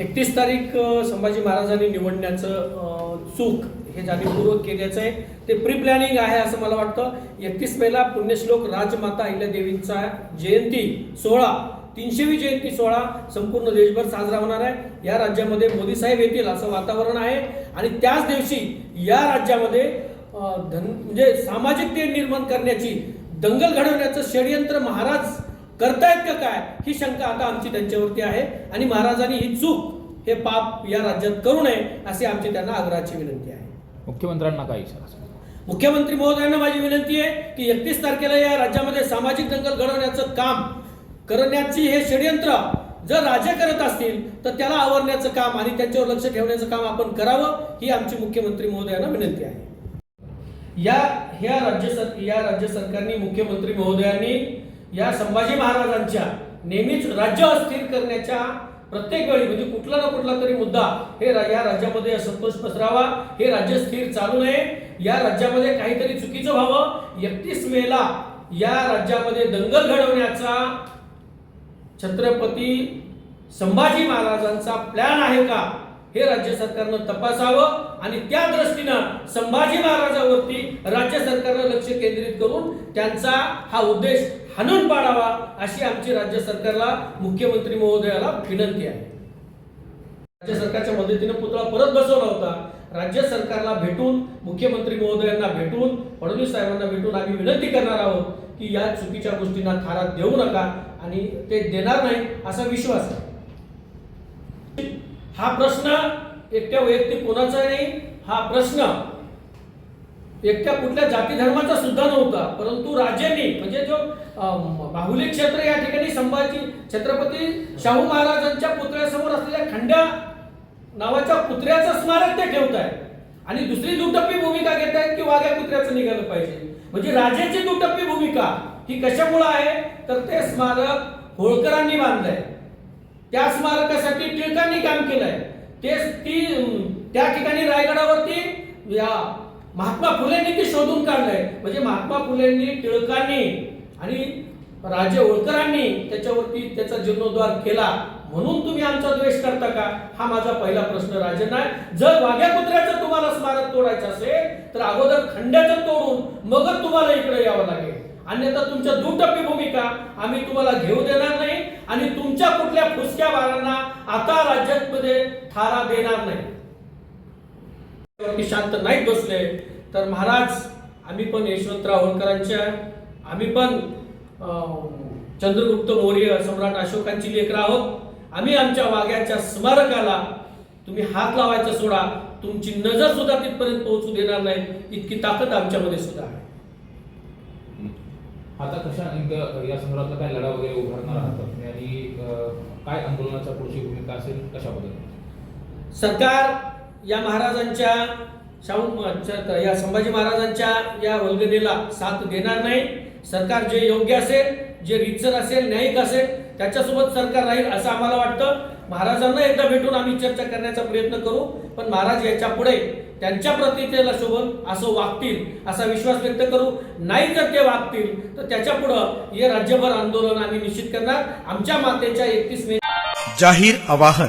एकतीस तारीख संभाजी महाराजांनी निवडण्याचं चूक हे जाणीवपूर्वक केल्याचं आहे. ते प्री प्लॅनिंग आहे असं मला वाटतं. एकतीस मेला पुण्यश्लोक राजमाता अहिल्यादेवींचा जयंती सोहळा तीनशेवी जयंती सोहळा संपूर्ण देशभर साजरा होणार आहे. या राज्यामध्ये मोदी साहेब येतील असं वातावरण आहे. आणि त्याच दिवशी या राज्यामध्ये धन म्हणजे सामाजिक ते निर्माण करण्याची दंगल घडवण्याचं षडयंत्र महाराज करतायत का काय? ही शंका आता आमची त्यांच्यावरती आहे. आणि महाराजांनी ही चूक हे पाप या राज्यात करू नये अशी आमची त्यांना आग्रहाची विनंती आहे. मुख्यमंत्र्यांना काय इशारा मुख्यमंत्री महोदयांना माझी विनंती आहे की एकतीस तारखेला या राज्यामध्ये सामाजिक दंगल घडवण्याचं काम करण्याची हे षडयंत्र जर राजे करत असतील तर त्याला आवरण्याचं काम आणि त्यांच्यावर लक्ष ठेवण्याचं काम आपण करावं ही आमची मुख्यमंत्री महोदयांना विनंती आहे. या ह्या राज्य सर या राज्य सरकारने मुख्यमंत्री महोदयांनी या संभाजी महाराजांच्या नेहमीच राज्य अस्थिर करण्याच्या प्रत्येक वेळी म्हणजे कुठला ना कुठला तरी मुद्दा हे रा- या राज्यामध्ये असंतोष पसरावा हे राज्य स्थिर चालू नये या राज्यामध्ये काहीतरी चुकीचं व्हावं एकतीस मेला या राज्यामध्ये दंगल घडवण्याचा छत्रपती संभाजी महाराजांचा प्लॅन आहे का हे राज्य सरकारनं तपासावं आणि त्या दृष्टीनं संभाजी महाराजावरती राज्य सरकारनं लक्ष केंद्रित करून त्यांचा हा उद्देश हाणून पाडावा अशी आमची राज्य सरकारला मुख्यमंत्री महोदयाला विनंती आहे. राज्य सरकारच्या मदतीनं पुतळा परत बसवला होता. राज्य सरकारला भेटून मुख्यमंत्री महोदयांना भेटून फडणवीस साहेबांना भेटून आम्ही विनंती करणार आहोत की या चुकीच्या गोष्टींना थारा देऊ नका आणि ते देणार नाही असा विश्वास आहे. हा प्रश्न एकट्या वैयक्तिक कोणाचा नाही हा प्रश्न एकट्या कुठल्या जाती धर्माचा सुद्धा नव्हता परंतु राजांनी म्हणजे जो बाहुली क्षेत्र या ठिकाणी संभाजी छत्रपती शाहू महाराजांच्या पुतळ्यासमोर असलेल्या खंड्या नावाच्या पुतळ्याचं स्मारक ते ठेवत आहे आणि दुसरी दुटप्पी भूमिका घेत आहेत की वाघ्या कुत्र्याचं निघालं पाहिजे. म्हणजे राजाची दुटप्पी भूमिका ही कशामुळे आहे? तर ते स्मारक होळकरांनी बांधलंय. त्या स्मारकासाठी टिळकांनी काम केलंय. ते ती त्या ठिकाणी रायगडावरती या महात्मा फुलेंनी ते शोधून काढलंय. म्हणजे महात्मा फुलेंनी टिळकांनी आणि राजे होळकरांनी त्याच्यावरती त्याचा जीर्णोद्धार केला. म्हणून तुम्ही आमचा द्वेष करता का? हा माझा पहिला प्रश्न राजेंना आहे जर वाघ्या कुत्र्याचं तुम्हाला स्मारक तोडायचं असेल तर अगोदर खंड्याचं तोडून मगच तुम्हाला इकडे यावं लागेल. अन्यथा तुमच्या दुटप्पी भूमिका आम्ही तुम्हाला घेऊ देणार नाही आणि तुमच्या कुठल्या फुसक्या वारांना आता राज्यामध्ये थारा देणार नाही. शांत नाहीत बसले तर महाराज आम्ही पण यशवंतराव होळकरांच्या आम्ही पण चंद्रगुप्त मौर्य सम्राट अशोकांची लेकरं आहोत. आम्ही आमच्या वाघ्याच्या स्मारकाला तुम्ही हात लावायचा सोडा तुमची नजर सुद्धा तिथपर्यंत पोहोचू देणार नाही इतकी ताकद आमच्यामध्ये सुद्धा आहे. आता कशा नेमकं या संदर्भातला काय लढा वगैरे उभारणार आहात आणि काय आंदोलनाचा पुढची भूमिका असेल कशा पद्धतीने सरकार या महाराजांच्या शाहू या संभाजी महाराजांच्या या वल्गनेला साथ देणार नाही. सरकार जे योग्य असेल जे रितसर असेल न्यायिक असेल त्याच्यासोबत सरकार राहील असं आम्हाला वाटतं. महाराजांना एकदा भेटून आम्ही चर्चा करण्याचा प्रयत्न करू पण महाराज याच्यापुढे त्यांच्या प्रतितेला शोभन असं वागतील असा विश्वास व्यक्त करू. नाही जर ते वागतील तर त्याच्या पुढं हे राज्यभर आंदोलन आम्ही निश्चित करणार. आमच्या मातेच्या एकतीस मे जाहीर आवाहन.